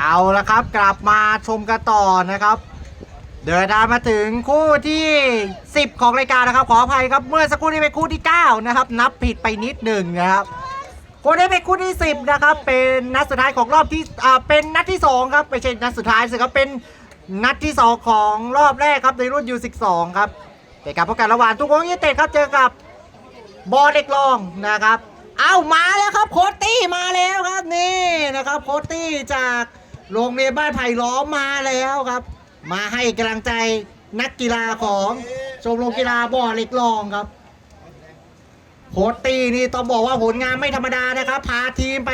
เอาละครับกลับมาชมกันต่อนะครับ เดินทางมาถึงคู่ที่ 10 ของรายการนะครับ ขออภัยครับเมื่อสักครู่นี้เป็นคู่ที่ 9 นะครับ นับผิดไปนิดหนึ่งนะครับคู่นี้เป็นคู่ที่ 10 นะครับ เป็นนัดสุดท้ายของรอบที่อ่าเป็นนัดที่ 2 ครับไม่ใช่นัดสุดท้ายสิครับเป็นนัดที่ 2 ของรอบแรกครับในรุ่น U12 ครับเกิดการพบกันระหว่างทุกวงยี่เตะครับเจอกับบอลเล็กลองนะครับ เอามาแล้วครับโคตตี้มาแล้วครับนี่นะครับโคตตี้จาก โรงเรียนบ้านไผ่ล้อมมาแล้วครับ มาให้กำลังใจนักกีฬาของชมรมกีฬาบ่อเหล็กลองครับโคตตี้นี่ต้องบอกว่าผลงานไม่ธรรมดานะครับ พาทีมไป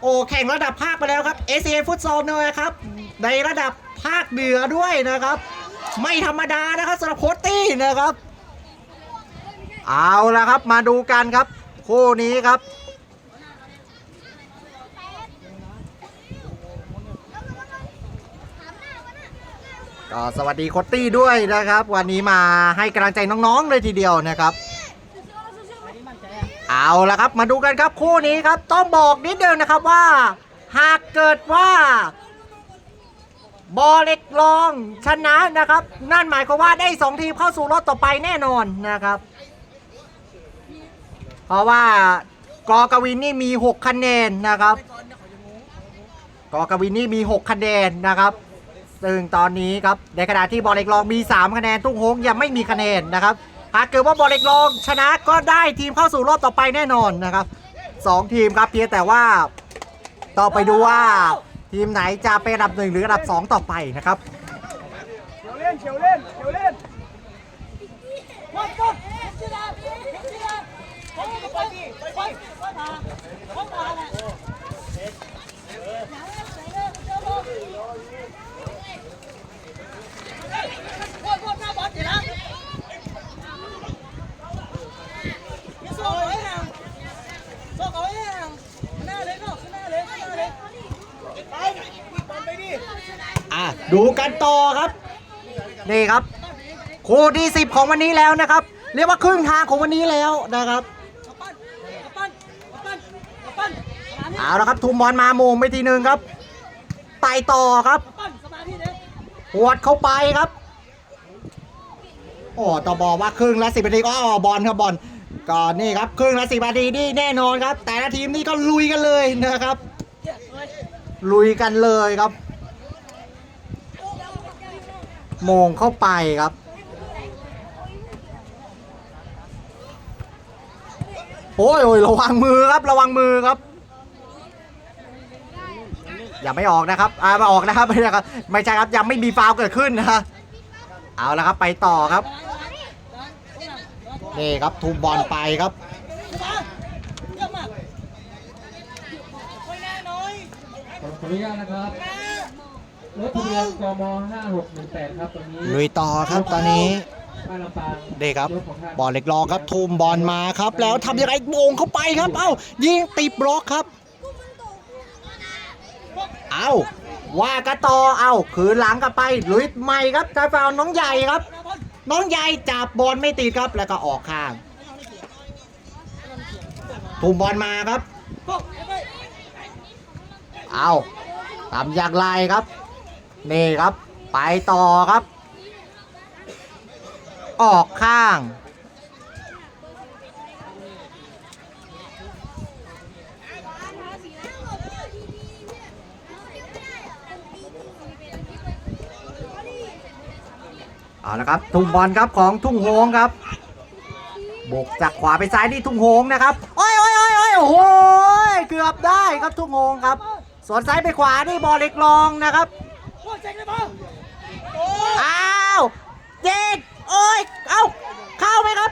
โอแข่งระดับภาคไปแล้วครับ a อ a ฟุตซอลเนยครับ ในระดับภาคเหนือด้วยนะครับ ไม่ธรรมดานะครับสำหรับโคตตี้นะครับ เอาละครับมาดูกันครับ คู่นี้ครับ ก็สวัสดีโคตตี้ด้วยนะครับ วันนี้มาให้กำลังใจน้องๆเลยทีเดียวนะครับ เอาละครับมาดูกันครับคู่นี้ครับ ต้องบอกนิดเดียวนะครับว่า หากเกิดว่า บอลเล็กลองชนะนะครับ นั่นหมายความว่าได้ 2 ทีมเข้าสู่รอบต่อไปแน่นอนนะครับ เพราะว่ากอกวินนี่มี 6 คะแนนนะครับ กอกวินนี่มี 6 คะแนนนะครับ ซึ่งตอนนี้ครับในขณะที่บอลเล็กลองมี 3 คะแนนทุ่งโฮงยังไม่มีคะแนนนะครับหากเกิดว่าบอลเล็กลองชนะก็ได้ทีมเข้าสู่รอบต่อไปแน่นอนนะครับสองทีมครับเพียงแต่ว่าต่อไปดูว่าทีมไหนจะเป็นอันดับหนึ่งหรืออันดับสองต่อไปนะครับเฉียวเล่นเฉียวเล่นเฉียวเล่นไปบอลไปดิ อะ ดูกันต่อครับ นี่ครับ คู่ที่10ของวันนี้แล้วนะครับ เรียกว่าครึ่งทางของวันนี้แล้วนะครับเอาละครับ ทุมบอลมาโมงไปทีหนึ่งครับ ไปต่อครับหวดเข้าไปครับโอ้ต่อบอกว่าครึ่งละสิบนาทีก็อ๋อบอลครับบอลก็นี่ครับครึ่งละสิบนาทีนี่แน่นอนครับ แต่ละทีมนี่ก็ลุยกันเลยนะครับ ลุยกันเลยครับ โมงเข้าไปครับ โอ้ยโอ้ยระวังมือครับระวังมือครับ อย่าไม่ออกนะครับอ่ามาออกนะครับไม่ใช่ครับไม่ใช่ครับยังไม่มีฟาวเกิดขึ้นนะเอาละครับไปต่อครับนี่ครับทุบบอลไปครับขออนุญาตนะครับ รถทะเบียนกม5618ครับตรงนี้ลุยต่อครับตอนนี้บ้านลำปางเด็กครับ ถของท่านบอลเล็กรองครับทุมบอลมาครับ แล้วทำยังไงโมงเข้าไปครับ เอ้ายิงติดบล็อกครับ เอ้าว่ากันต่อเอ้าคืนหลังกลับไปลุยใหม่ครับทางฝั่งน้องใหญ่ครับ น้องใหญ่จับบอลไม่ติดครับแล้วก็ออกข้างทุมบอลมาครับ เอาทำอย่างไรครับ นี่ครับ ไปต่อครับ ออกข้าง เอาละครับ ทุ่งบอลครับของทุ่งโฮงครับบกจากขวาไปซ้ายนี่ทุ่งโฮงนะครับ โอ้ยโอ้ยโอ้ยโอ้ยโอ้โหเกือบได้ครับทุ่งโฮงครับ สวนซ้ายไปขวานี่บอลเล็กลองนะครับ อ้าวเจ็ดโอ้ย เอ้า เข้าไหมครับ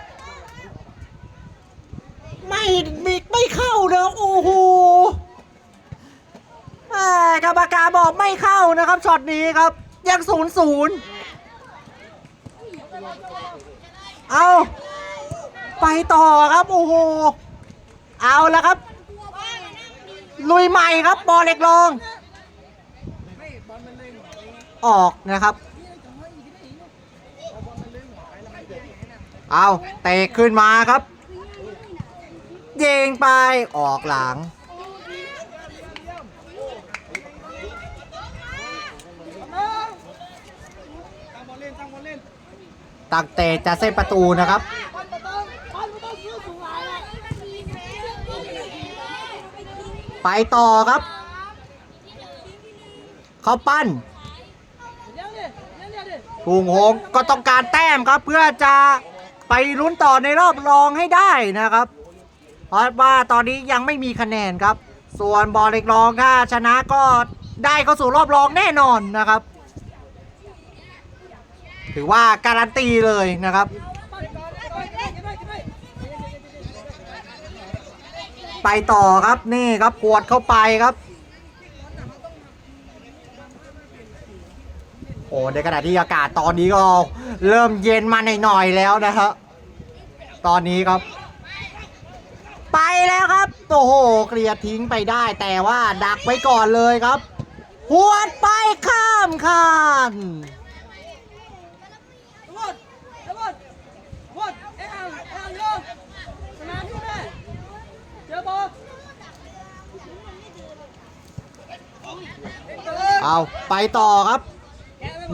ไม่ม่ไม่เข้าเนอะโอ้โหแหม่กรรมการบอกไม่เข้านะครับช็อตนี้ครับ ยังศูนย์ศูนย์เอาไปต่อครับโอ้โห เอาแล้วครับ ลุยใหม่ครับบอลเล็กลอง ออกนะครับ เอาเตะขึ้นมาครับ เยงไปออกหลัง ตักเตะจะเส้นประตูนะครับไปต่อครับ เขาปั้น ถุงหงก็ต้องการแต้มครับ เพื่อจะไปลุ้นต่อในรอบรองให้ได้นะครับ เพราะว่าตอนนี้ยังไม่มีคะแนนครับ ส่วนบอลเล็กรองถ้าชนะก็ได้เข้าสู่รอบรองแน่นอนนะครับ ถือว่าการันตีเลยนะครับ ไปต่อครับนี่ครับขวดเข้าไปครับ โอ้ในขณะที่อากาศตอนนี้ก็เริ่มเย็นมาหน่อยๆแล้วนะครับตอนนี้ครับ ไปแล้วครับ โอ้โหเคลียร์ทิ้งไปได้แต่ว่าดักไว้ก่อนเลยครับหวดไปข้ามคานเอาไปต่อครับ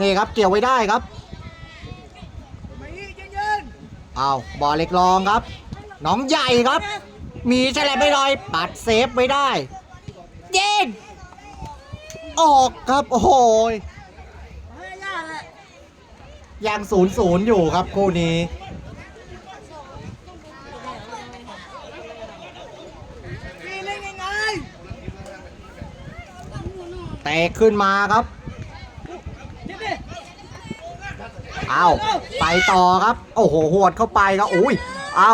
นี่ครับเกี่ยวไว้ได้ครับเอาบอลเล็กรองครับ น้องใหญ่ครับ มีแฉลบไม่ลอย ปัดเซฟไว้ได้ เย็นออกครับ โอ้โหยยังศูนย์ศูนย์อยู่ครับคู่นี้เล่นยังไงแตกขึ้นมาครับ ยิงดิ เอาไปต่อครับ โอ้โหหวดเข้าไปครับอุ้ยเอา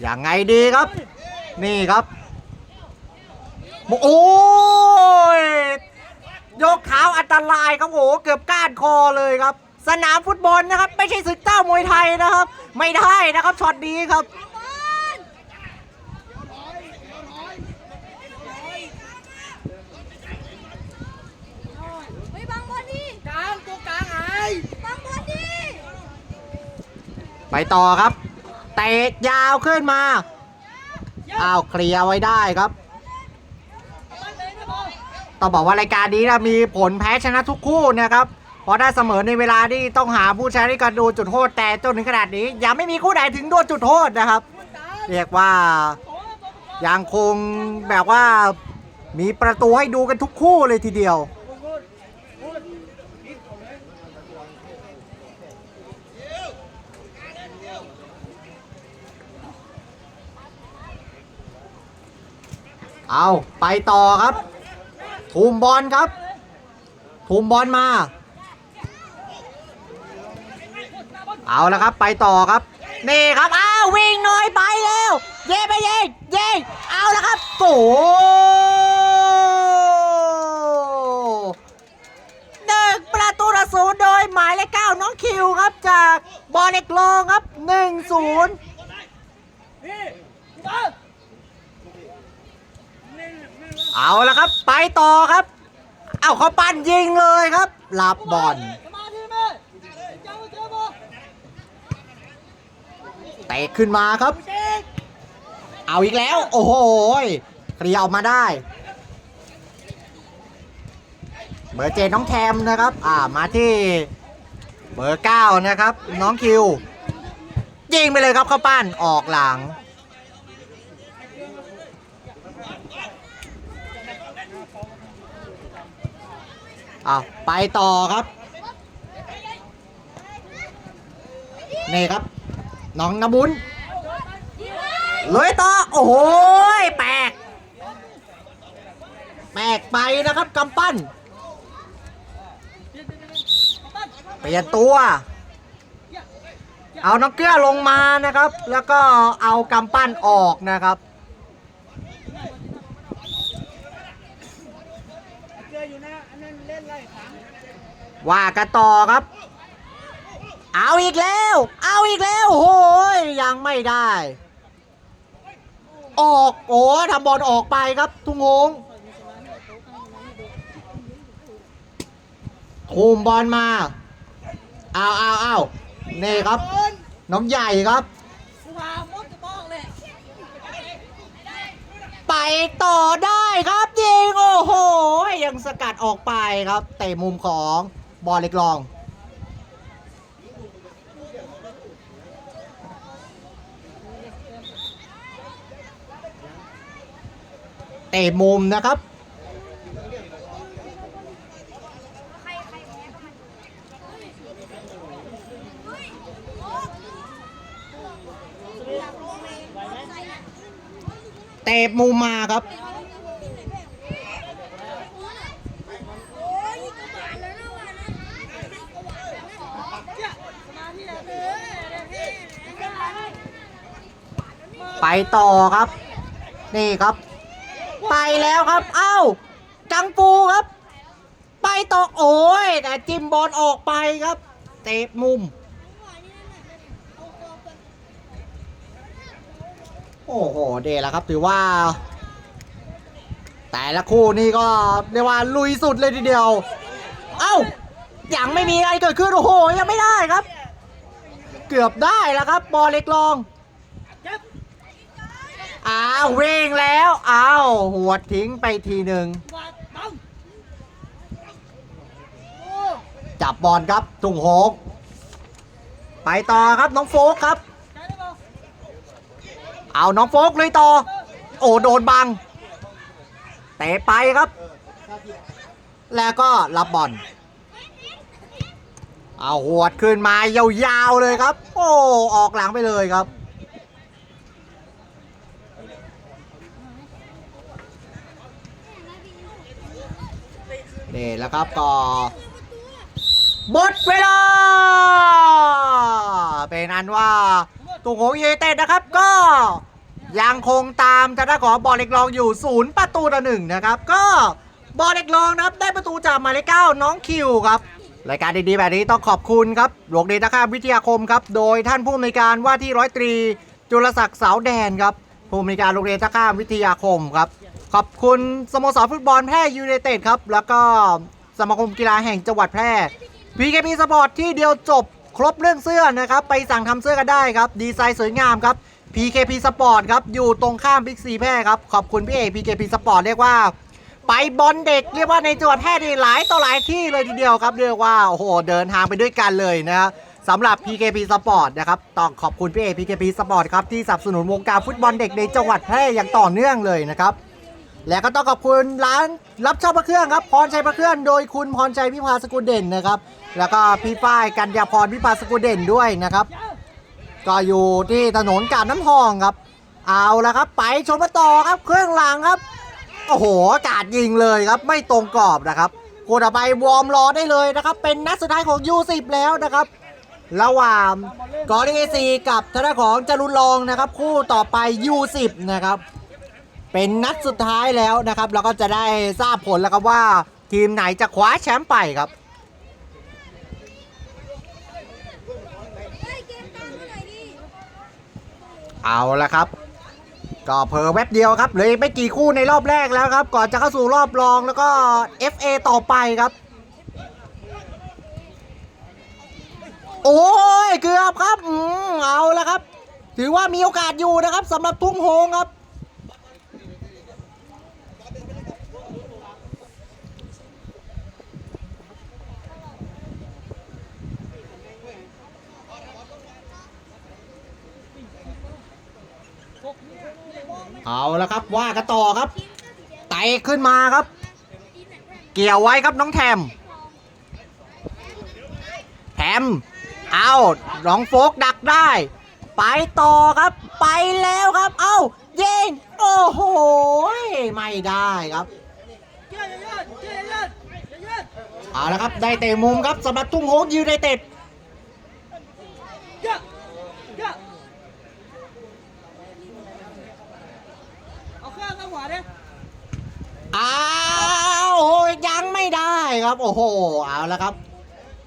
อย่างไงดีครับ นี่ครับโอ้ยยกเท้าอันตรายครับโอ้โหเกือบก้านคอเลยครับ สนามฟุตบอลนะครับ ไม่ใช่ศึกเจ้ามวยไทยนะครับ ไม่ได้นะครับช็อตนี้ครับ เฮ้ยบังบอลดิ กลางตัวกลางหาย บังบอลดิ ไปต่อครับ เตะยาวขึ้นมาอ้าวเคลียร์ไว้ได้ครับต้องบอกว่ารายการนี้นะมีผลแพ้ชนะทุกคู่นะครับเพราะถ้เสมอในเวลาที่ต้องหาผู้ชนะในการดูจุดโทษแต่จนถึงขนาดนี้ ยังไม่มีคู่ใดถึงโดนจุดโทษนะครับ เรียกว่ายังคงแบบว่ามีประตูให้ดูกันทุกคู่เลยทีเดียว เอาไปต่อครับ ทุมบอลครับ ทุมบอลมา เอาแล้วครับไปต่อครับ นี่ครับอ้าววิ่งหน่อยไปแล้ว เย่ไปเย่เย่เอาแล้วครับโอ้หนึ่งประตูต่อศูนย์โดยหมายเลขเก้าน้องคิวครับจากบอลเล็กลองครับหนึ่งศูนย์ นี่บ้า เอาละครับ ไปต่อครับ เอาเขาปั้นยิงเลยครับรับบอลาที่แม่เจ้าเจ้าบอลเตะขึ้นมาครับ เอาอีกแล้ว โอ้โหยเคลียร์ออกมาได้เบอร์เจน้องแทมนะครับ อ่ามาที่เบอร์เก้านะครับ น้องคิวยิงไปเลยครับเข้าปั้นออกหลัง อาไปต่อครับ นี่ครับ น้องนบุญเลยต่อ โอ้โหยแปลกแปลกไปนะครับกำปั้น เปลี่ยนตัว เอาน้องเกลือลงมานะครับ แล้วก็เอากำปั้นออกนะครับ เจออยู่นะ อันนั้นเล่นไล่ขัง ว่ากันต่อครับ เอาอีกแล้ว เอาอีกแล้วโอ้ยยังไม่ได้ ออกโอ้ทำบอลออกไปครับทุงงงคุมบอลมาเอาเอาเอานี่ครับ น้องใหญ่ครับกูพามดกระบอกเลยไปต่อได้ครับ ยิงโอ้โห ยังสกัดออกไปครับ เตะมุมของบอลเล็กลองเตะมุมนะครับ เตะมุมมาครับ ไปต่อครับ นี่ครับ ไปแล้วครับ เอ้า จังปูครับ ไปต่อโอ้ย แต่จิมบอลออกไปครับ เตะมุม โอ้โห เดแล้วครับ ถือว่า แต่ละคู่นี่ก็เรียกว่าลุยสุดเลยทีเดียว เอ้า ยังไม่มีอะไรเกิดขึ้นโอ้โห ยังไม่ได้ครับ เกือบได้แล้วครับ บอลเล็กลอง อ้าววิ่งแล้วอ้าวหัวทิ้งไปทีหนึ่งจับบอลครับตุงโฮกไปต่อครับน้องโฟกครับ เอาน้องโฟกเลยต่อ โอ้โดนบังเตะไปครับ แล้วก็รับบอลเอาหวดขึ้นมายาวๆเลยครับ โอ้ออกหลังไปเลยครับ นี่แล้วครับก็หมดเวลา เป็นอันว่าตุงโหงเยเต็ดนะครับก็ยังคงตามทางด้านของบอลเล็กลองอยู่ศูนย์ประตูต่อหนึ่งนะครับ ก็บอลเล็กลองนะครับได้ประตูจากหมายเลขเก้าน้องคิวครับรายการดีๆแบบนี้ต้องขอบคุณครับโรงเรียนนะครับวิทยาคมครับ โดยท่านผู้อำนวยการว่าที่ร้อยตรีจุลศักดิ์เสาแดนครับ ผู้อำนวยการโรงเรียนท่าข้ามวิทยาคมครับ ขอบคุณสโมสรฟุตบอลแพร่ยูไนเต็ดครับ แล้วก็สมาคมกีฬาแห่งจังหวัดแพร่ PKP Sport ที่เดียวจบครบเรื่องเสื้อนะครับ ไปสั่งทำเสื้อกันได้ครับ ดีไซน์สวยงามครับ PKP Sport ครับ อยู่ตรงข้ามบิ๊กซีแพร่ครับ ขอบคุณพี่เอก PKP Sport เรียกว่า ไปบอลเด็กเรียกว่าในจังหวัดแพร่นี่หลายต่อหลายที่เลยทีเดียวครับ เรียกว่าโอ้โหเดินทางไปด้วยกันเลยนะครับ สำหรับ PKP Sport นะครับต้องขอบคุณพี่เอ PKP Sport ครับที่สนับสนุนวงการฟุตบอลเด็กในจังหวัดแพร่อย่างต่อเนื่องเลยนะครับ และก็ต้องขอบคุณร้านรับเช่าพระเครื่องครับพรชัยพระเครื่องโดยคุณพรชัยพิพาสกุลเด่นนะครับ แล้วก็พี่ฝ้ายกัญญาพรพิพาสกุลเด่นด้วยนะครับ ก็อยู่ที่ถนนกาดน้ำทองครับ เอาละครับไปชมกันต่อครับเครื่องหลังครับโอ้โหอากาศยิงเลยครับไม่ตรงกรอบนะครับกูต่อไปวอร์มรอได้เลยนะครับ เป็นนัดสุดท้ายของ U10 แล้วนะครับ ระหว่างกอริเอซีกับทางด้านของจรุนลองนะครับ คู่ต่อไป U10 นะครับ เป็นนัดสุดท้ายแล้วนะครับแล้วก็จะได้ทราบผลแล้วครับว่าทีมไหนจะคว้าแชมป์ไปครับเอาละครับ ก็เพอแวบเดียวครับเหลือไม่กี่คู่ในรอบแรกแล้วครับ ก่อนจะเข้าสู่รอบรองแล้วก็ FA ต่อไปครับ โอ้ยเกือบครับอืมเอาละครับ ถือว่ามีโอกาสอยู่นะครับสำหรับทุ่งโฮงครับ เอาละครับว่ากันต่อครับไต่ขึ้นมาครับ เกี่ยวไว้ครับน้องแทมแทม เอาน้องโฟกดักได้ ไปต่อครับ ไปแล้วครับ เอายิงโอ้โหไม่ได้ครับเจ้าอย่ายืดเจ้าอย่ายืดอย่ายืดเอาละครับ ได้เตะมุมครับสำหรับทุ่งโฮกยูไนเต็ดเจ้าเจ้าเอาเครื่องเข้าหัวดิอ้าวโอ้ยยังไม่ได้ครับ โอ้โห เอาละครับ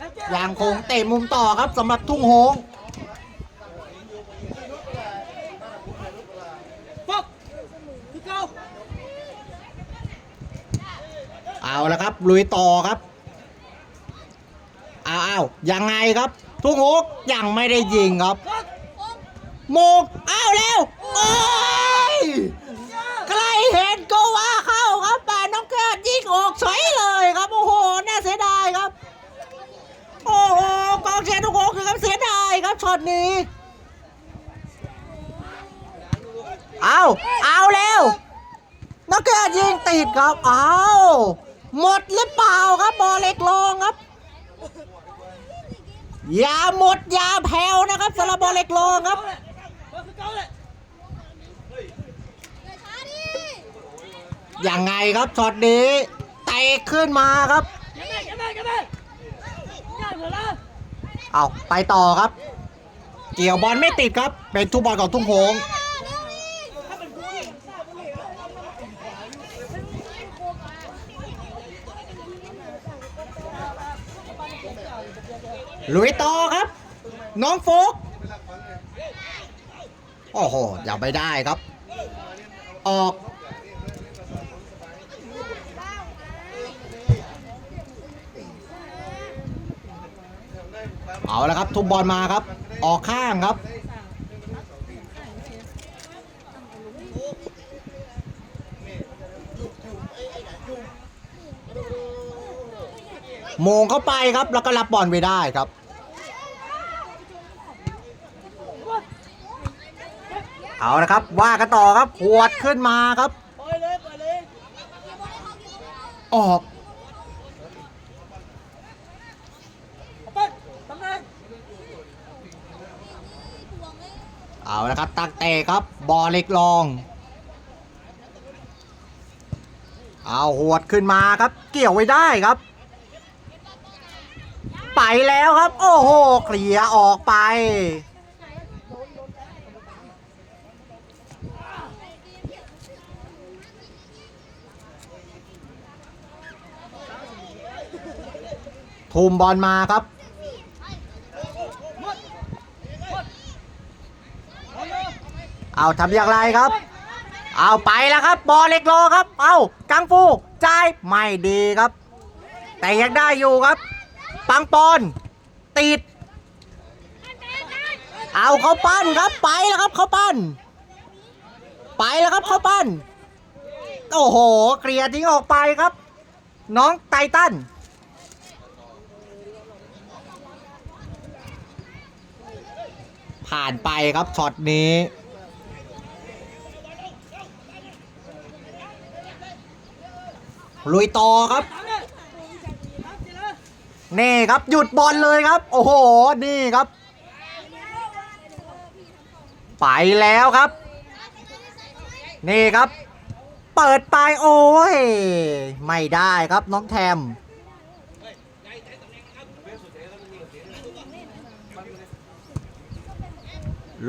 แล้วเจ้ายังคงเตะมุมต่อครับสำหรับทุ่งโฮงฟกคือเก่าเอาละครับ ลุยต่อครับอ้าวอ้าวยังไงครับ ทุ่งโฮกยังไม่ได้ยิงครับฟกโมงอ้าวแล้วโอ้ยใครเห็นก็ว่าเข้าครับแต่น้องเกิดยิงออกเฉยเลยครับ โอ้โหน่าเสียดายครับ โอ้โห กองเชียร์ทุกคนคือครับเสียดายครับช็อตนี้เอาเอาแล้วน้องเกิดยิงติดครับเอาหมดหรือเปล่าครับบอลเล็กลงครับอย่าหมดอย่าแผ่วนะครับสำหรับบอลเล็กลงครับยังไงครับช็อตนี้เตะขึ้นมาครับ เอาไปต่อครับ เกี่ยวบอลไม่ติดครับ เป็นทุกบอลของทุ่งโฮงลุยต่อครับ น้องโฟกโอ้โหอย่าไปได้ครับ ออก เอาแล้วครับ ทุบบอลมาครับ ออกข้างครับ โมงเข้าไปครับ แล้วก็รับบอลไปได้ครับเอาละครับว่ากันต่อครับหวดขึ้นมาครับ ออก เอาละครับ ตั้งเตะครับ บอลเล็กลอง เอาหวดขึ้นมาครับ เกี่ยวไว้ได้ครับ ไปแล้วครับ โอ้โหเคลียร์ออกไป ทุมบอลมาครับ เอาทำอย่างไรครับ เอาไปแล้วครับ บอลเล็กโลครับ เอากังฟูจ่ายไม่ดีครับ แต่ยังได้อยู่ครับ ปังปอนติด เอาเขาปั้นครับไปแล้วครับเขาปั้น ไปแล้วครับเขาปั้น โอ้โหเคลียร์ทิ้งออกไปครับ น้องไททันผ่านไปครับช็อตนี้ ลุยต่อครับ นี่ครับหยุดบอลเลยครับ โอ้โห นี่ครับ ไปแล้วครับ นี่ครับ เปิดไปโอ้ย ไม่ได้ครับน้องแทม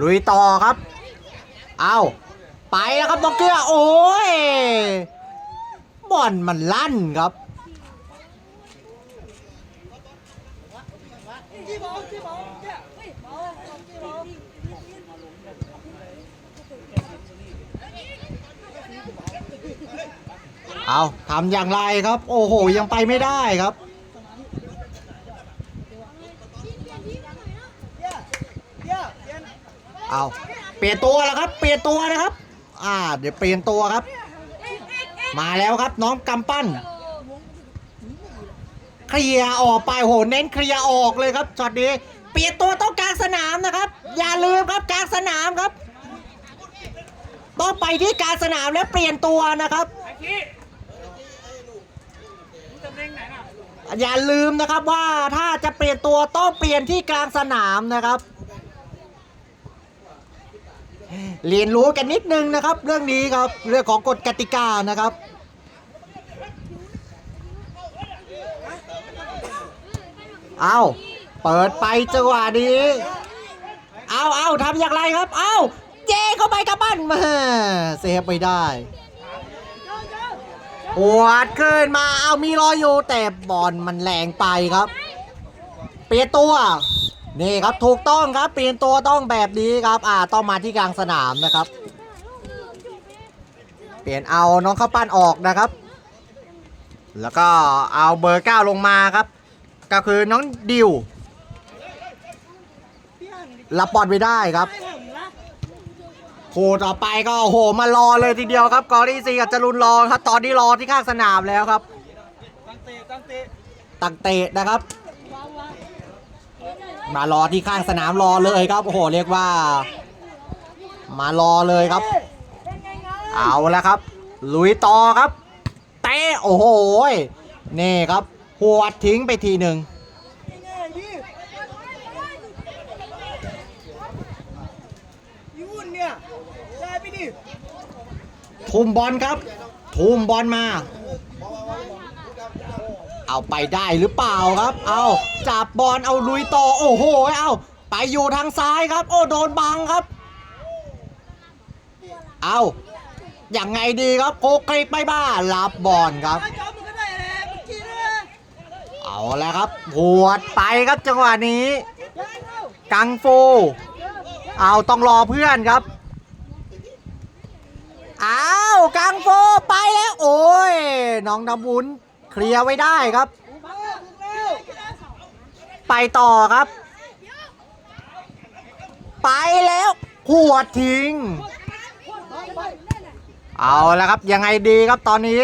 ลุยต่อครับ เอาไปแล้วครับน้องเกลือโอ้ย บอลมันลั่นครับ เอาทำอย่างไรครับ โอ้โห ยังไปไม่ได้ครับเอาเปลี่ยนตัวแล้วครับ เปลี่ยนตัวนะครับ อ่า เดี๋ยวเปลี่ยนตัวครับ มาแล้วครับน้องกำปั้นเคลียร์ออกไปโหเน้นเคลียร์ออกเลยครับช็อตนี้เปลี่ยนตัวต้องกลางสนามนะครับ อย่าลืมครับกลางสนามครับต้องไปที่กลางสนามแล้วเปลี่ยนตัวนะครับอย่าลืมนะครับว่าถ้าจะเปลี่ยนตัวต้องเปลี่ยนที่กลางสนามนะครับ เรียนรู้กันนิดนึงนะครับ เรื่องนี้ครับเรื่องของกฎกติกานะครับเอาเปิดไปจังหวะนี้เอาเอาทำอย่างไรครับ เอาเจเข้าไปกับบ้านมาเซฟไปได้ปวดขึ้นมาเอามีรอยอยู่แต่บอลมันแรงไปครับ เปียตัว นี่ครับถูกต้องครับเปลี่ยนตัวต้องแบบนี้ครับ อ่าต้องมาที่กลางสนามนะครับ เปลี่ยนเอาน้องข้าวปั้นออกนะครับ แล้วก็เอาเบอร์เก้าลงมาครับ ก็คือน้องดิวรับบอลไปได้ครับ Hai thằng lá. คู่ต่อไปก็โอ้โหมารอเลยทีเดียวครับกอรี่ซีกับจรุนรอครับ ตอนนี้รอที่ข้างสนามแล้วครับ Tăng tệ, tăng tệ. ตังเตะนะครับ มารอที่ข้างสนามรอเลยครับโอ้โหเรียกว่า มารอเลยครับ เอาแล้วครับ ลุยต่อครับป๊ะโอ้โหนี่ครับหัวทิ้งไปทีหนึ่งทุ่มบอลครับ ทุ่มบอลมา เอาไปได้หรือเปล่าครับ เอาจับบอลเอาลุยต่อโอ้โห เอาไปอยู่ทางซ้ายครับ โอ้โดนบังครับ เอาอย่างไงดีครับโคกริปไม่บ้ารับบอลครับ เอาแล้วครับหัวดไปครับจังหวะนี้ กังฟู เอาต้องรอเพื่อนครับอ้าวกังฟูไปแล้ว โอ้ย น้องน้ำวุ้น เคลียร์ไว้ได้ครับ ไปต่อครับ ไปแล้วหัวดทิ้ง เอาแล้วครับยังไงดีครับตอนนี้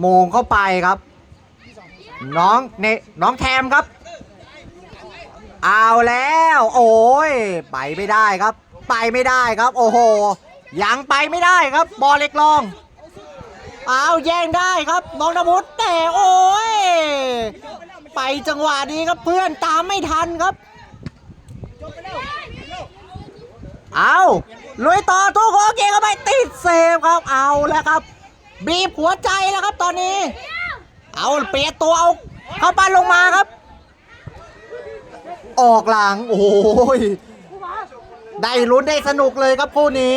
โมงเข้าไปครับ น้องเนน้องแทมครับ เอาแล้ว โอ้ยไปไม่ได้ครับ ไปไม่ได้ครับ โอ้โหยังไปไม่ได้ครับ บอลเล็กลอง อาแย่งได้ครับน้องนวุฒแต่โอ้ย ไปจังหวะนี้ครับเพื่อนตามไม่ทันครับเอาลุยต่อทุกคนเก่งเข้าไปติดเซฟครับเอาแล้วครับ บีบหัวใจแล้วครับตอนนี้ เอาเปียตัวเอาเข้าปั้นลงมาครับ ออกหลังโอ้ยได้ลุ้นได้สนุกเลยครับคู่นี้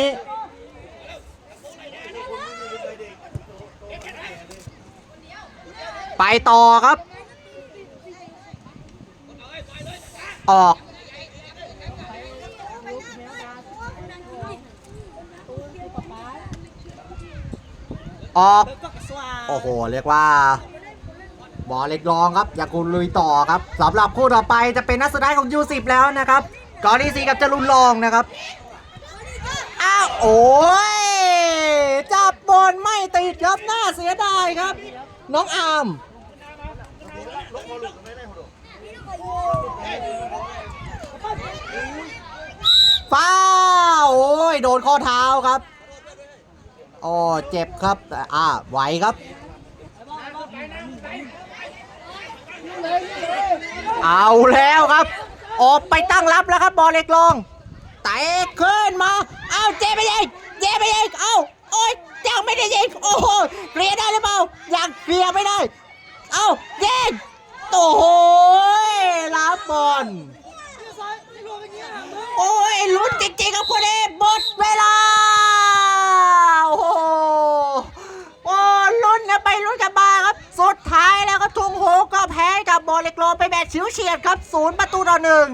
ไปต่อครับ ออก ออก โอ้โห เรียกว่าบอลเล็กรองครับอยากุลลุยต่อครับสำหรับคู่ต่อไปจะเป็นนัดสุดท้ายของ U10 แล้วนะครับกอนีซีกับจรุนรองนะครับ อ้าว โอ้ย จับบอลไม่ติดครับ น่าเสียดายครับ น้องอามฟ้าโอ้ย โดนข้อเท้าครับโอ้เจ็บครับแต่อ่าไหวครับเอาแล้วครับ ออกไปตั้งรับแล้วครับบอลเล็กลองเตะขึ้นมา เอาเจ็บไปยิงเจ็บไปยิงเอาโอ้ย ยังไม่ได้ยิงโอ้โหเคลียได้หรือเปล่ายังเคลียไม่ได้ เอายิงโอ้โหรับบอลที่ซ้าวมอย่างเงี้ยนะมึงโอ้ยลุ้นจริงๆครับคุณเอหมดเวลาโอ้โหโอ้ลุ้นกันไปลุ้นกันมาครับ สุดท้ายแล้วก็ทุงโฮก็แพ้กับบอลเล็กโลไปแบบชิวเฉียดครับศูนย์ประตูต่อหนึ่ง